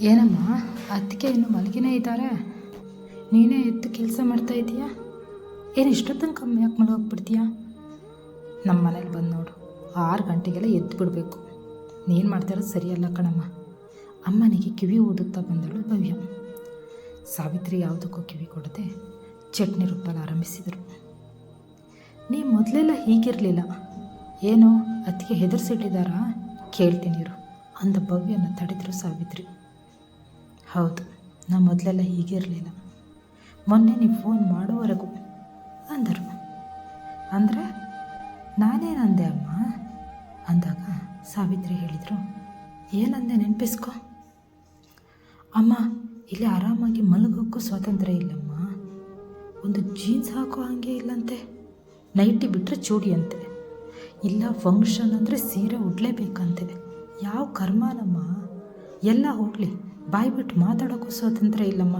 ಏನಮ್ಮ ಅದಕ್ಕೆ ಇನ್ನು ಮಲಗಿನೇ ಇದ್ದಾರೆ. ನೀನೇ ಎದ್ದು ಕೆಲಸ ಮಾಡ್ತಾ ಇದೀಯಾ? ಏನು ಇಷ್ಟೊತ್ತನ ಕಮ್ಮಿ ಯಾಕೆ ಮಲಗೋಗ್ಬಿಡ್ತೀಯಾ? ನಮ್ಮ ಮನೇಲಿ ಬಂದು ನೋಡು, ಆರು ಗಂಟೆಗೆಲ್ಲ ಎದ್ದು ಬಿಡಬೇಕು. ನೀನು ಮಾಡ್ತಾರೋ ಸರಿಯಲ್ಲ ಕಣಮ್ಮ. ಅಮ್ಮನಿಗೆ ಕಿವಿ ಓದುತ್ತಾ ಬಂದಳು ಭವ್ಯ. ಸಾವಿತ್ರಿ ಯಾವುದಕ್ಕೂ ಕಿವಿ ಕೊಡದೆ ಚಟ್ನಿ ರುಬ್ಬಲು ಆರಂಭಿಸಿದರು. ನೀ ಮೊದಲೆಲ್ಲ ಹೀಗಿರಲಿಲ್ಲ. ಏನೋ ಅತ್ತಿಗೆ ಹೆದರ್ಸಿಟ್ಟಿದ್ದಾರಾ? ಕೇಳ್ತೀನಿ ಇರು. ಅಂದ ಭವ್ಯನ ತಡೆದ್ರು ಸಾವಿತ್ರಿ. ಹೌದು, ನಾ ಮೊದಲೆಲ್ಲ ಹೀಗಿರಲಿಲ್ಲ. ಮೊನ್ನೆ ನೀವು ಫೋನ್ ಮಾಡೋವರೆಗೂ ಅಂದರು. ಅಂದರೆ ನಾನೇನಂದೆ ಅಮ್ಮ? ಅಂದಾಗ ಸಾವಿತ್ರಿ ಹೇಳಿದರು. ಏನಂದೆ ನೆನಪಿಸ್ಕೊ? ಅಮ್ಮ, ಇಲ್ಲಿ ಆರಾಮಾಗಿ ಮಲಗೋಕ್ಕೂ ಸ್ವಾತಂತ್ರ್ಯ ಇಲ್ಲಮ್ಮ. ಒಂದು ಜೀನ್ಸ್ ಹಾಕೋ ಹಾಗೆ ಇಲ್ಲಂತೆ. ನೈಟಿ ಬಿಟ್ಟರೆ ಚೂಡಿ ಅಂತೆ ಇಲ್ಲ ಫಂಕ್ಷನ್ ಅಂದರೆ ಸೀರೆ ಉಡ್ಲೇಬೇಕಂತೆ. ಯಾವ ಕರ್ಮನಮ್ಮ? ಎಲ್ಲ ಹೋಗಲಿ, ಬಾಯಿ ಬಿಟ್ಟು ಮಾತಾಡೋಕ್ಕೂ ಸ್ವಾತಂತ್ರ್ಯ ಇಲ್ಲಮ್ಮ.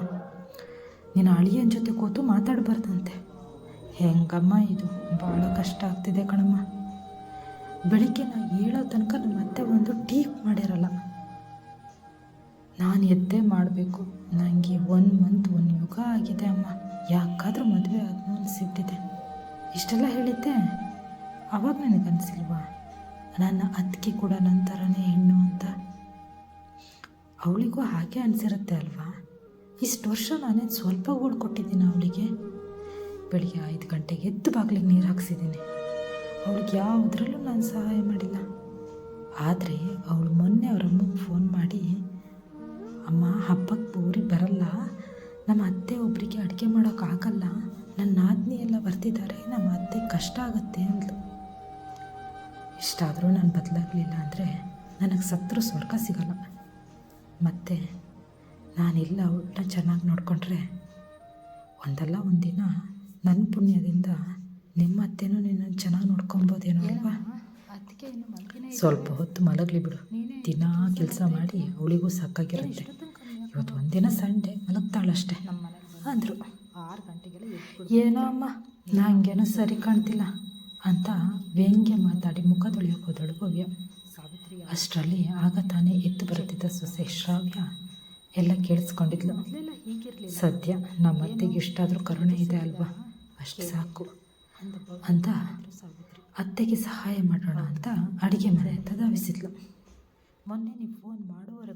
ನಿನ್ನ ಅಳಿಯನ ಜೊತೆ ಕೂತು ಮಾತಾಡಬಾರ್ದಂತೆ. ಹೆಂಗಮ್ಮ ಇದು? ಭಾಳ ಕಷ್ಟ ಆಗ್ತಿದೆ ಕಣಮ್ಮ. ಬೆಳಿಗ್ಗೆ ನಾ ಹೇಳೋ ತನಕ ನಮ್ಮ ಅತ್ತೆ ಒಂದು ಟೀಪ್ ಮಾಡಿರಲ್ಲ. ನಾನು ಎದ್ದೇ ಮಾಡಬೇಕು. ನನಗೆ ಒನ್ ಮಂತ್ ಒನ್ ಯುಗ ಆಗಿದೆ ಅಮ್ಮ. ಯಾಕಾದರೂ ಮದುವೆ ಆದ್ನೂ ಅನಿಸಿಬಿಟ್ಟಿದೆ ಇಷ್ಟೆಲ್ಲ ಹೇಳಿದ್ದೆ? ಅವಾಗ ನನಗನ್ಸಿಲ್ವಾ? ನನ್ನ ಅತ್ತಿಗೆ ಕೂಡ ನನ್ನ ಥರನೇ ಅವಳಿಗೂ ಹಾಗೆ ಅನಿಸಿರುತ್ತೆ ಅಲ್ವಾ? ಇಷ್ಟು ವರ್ಷ ನಾನೇನು ಸ್ವಲ್ಪ ಗೋಳು ಕೊಟ್ಟಿದ್ದೀನಿ ಅವಳಿಗೆ. ಬೆಳಿಗ್ಗೆ ಐದು ಗಂಟೆಗೆ ಎದ್ದು ಬಾಗಿಲಿಗೆ ನೀರು ಹಾಕ್ಸಿದ್ದೀನಿ. ಅವಳಿಗೆ ಯಾವುದ್ರಲ್ಲೂ ನಾನು ಸಹಾಯ ಮಾಡಿಲ್ಲ. ಆದರೆ ಅವಳು ಮೊನ್ನೆ ಅವರಮ್ಮಗೆ ಫೋನ್ ಮಾಡಿ, ಅಮ್ಮ ಹಬ್ಬಕ್ಕೆ ಊರಿಗೆ ಬರಲ್ಲ. ನಮ್ಮ ಅತ್ತೆ ಒಬ್ಬರಿಗೆ ಅಡುಗೆ ಮಾಡೋಕ್ಕಾಗಲ್ಲ ನನ್ನ ನಾದಿನಿ ಎಲ್ಲ ಬರ್ತಿದ್ದಾರೆ ನಮ್ಮ ಅತ್ತೆ ಕಷ್ಟ ಆಗುತ್ತೆ ಅಂದ್ಲು. ಇಷ್ಟಾದರೂ ನಾನು ಬದಲಾಗಲಿಲ್ಲ ಅಂದರೆ ನನಗೆ ಸತ್ರು ಸ್ವರ್ಗ ಸಿಗಲ್ಲ. ಮತ್ತು ನಾನಿಲ್ಲ ಅವ್ರನ್ನ ಚೆನ್ನಾಗಿ ನೋಡಿಕೊಂಡ್ರೆ ಒಂದಲ್ಲ ಒಂದಿನ ನನ್ನ ಪುಣ್ಯದಿಂದ ನಿಮ್ಮ ಅತ್ತೆನೂ ನಿನ್ನ ಚೆನ್ನಾಗಿ ನೋಡ್ಕೊಬೋದೇನೋ ಅಲ್ವಾ? ಸ್ವಲ್ಪ ಹೊತ್ತು ಮಲಗಲಿ ಬಿಡು. ದಿನ ಕೆಲಸ ಮಾಡಿ ಅವಳಿಗೂ ಸಾಕಾಗಿರುತ್ತೆ. ಇವತ್ತು ಒಂದಿನ ಸಂಡೆ, ಮಲಗ್ತಾಳಷ್ಟೇ ಅಂದರು. ಏನೋ ಅಮ್ಮ ನಂಗೇನೋ ಸರಿ ಕಾಣ್ತಿಲ್ಲ. ಅಂತ ವ್ಯಂಗ್ಯ ಮಾತಾಡಿ ಮುಖ ತೊಳೆಯೋಕೆ ಹೋದಳು ಭವ್ಯ. ಅಷ್ಟರಲ್ಲಿ ಆಗ ತಾನೇ ಎದ್ದು ಬರುತ್ತಿದ್ದ ಸೊಸೆ ಶ್ರಾವ್ಯ ಎಲ್ಲ ಕೇಳಿಸ್ಕೊಂಡಿದ್ಲು. ಸದ್ಯ ನಮ್ಮ ಅತ್ತೆಗೆ ಇಷ್ಟಾದರೂ ಕರುಣೆ ಇದೆ ಅಲ್ವಾ? ಅಷ್ಟು ಸಾಕು. ಅಂತ ಅತ್ತೆಗೆ ಸಹಾಯ ಮಾಡೋಣ ಅಂತ ಅಡುಗೆ ಮನೆ ಅಂತ ಧಾವಿಸಿದ್ಲು. ಮೊನ್ನೆ ನೀವು ಫೋನ್ ಮಾಡೋವರೆಗೂ